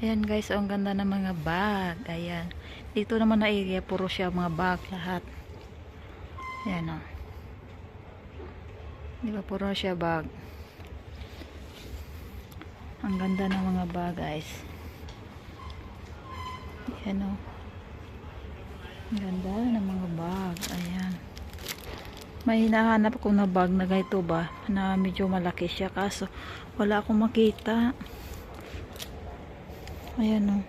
Ayan guys, oh, ang ganda ng mga bag. Ayan. Dito naman na area, puro siya mga bag lahat. Ayan o. Oh. Di ba, puro siya bag. Ang ganda ng mga bag guys. Ayan o. Oh. Ang ganda ng mga bag. Ayan. May hinahanap ko na bag na ganito ba, na medyo malaki siya. Kaso, wala akong makita. Ayan o.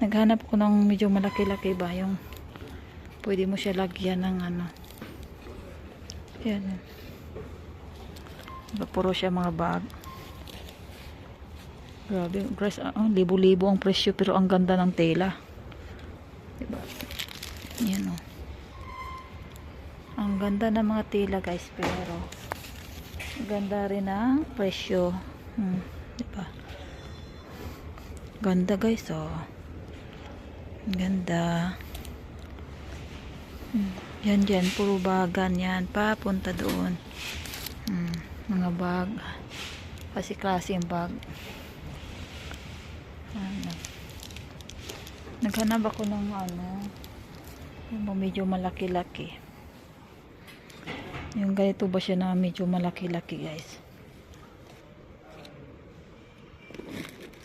Naghanap ko ng medyo malaki-laki ba yung pwede mo siya lagyan ng ano. Ayan o. Diba, puro siya mga bag. Grabe, guys, ah, ah, libo-libo ang presyo pero ang ganda ng tela. Diba? Ayan o. Ang ganda ng mga tela guys pero ganda rin ang presyo. Hmm? Ganda guys, oh. Ganda. Hmm. Yan dyan, puro bagan yan. Papunta doon. Hmm. Mga bag. Kasi klase yung bag. Ano. Naghanap ako ng ano, yung medyo malaki-laki. Yung ganito ba siya na medyo malaki-laki guys.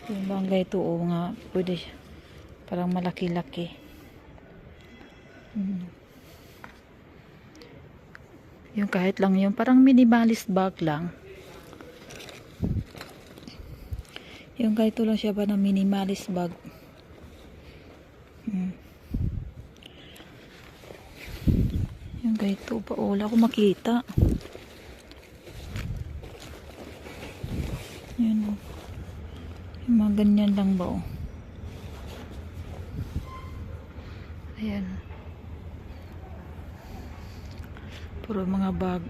Yung bang ganito o nga pwede. Parang malaki-laki. Hmm. Yung kahit lang yung parang minimalist bag lang. Yung ganito lang siya ba na minimalist bag. Hmm. Yung ganito pa. Oh, wala ko makita. Yun oh. Yung mga ganyan lang ba oh. Ayan. Puro mga bag.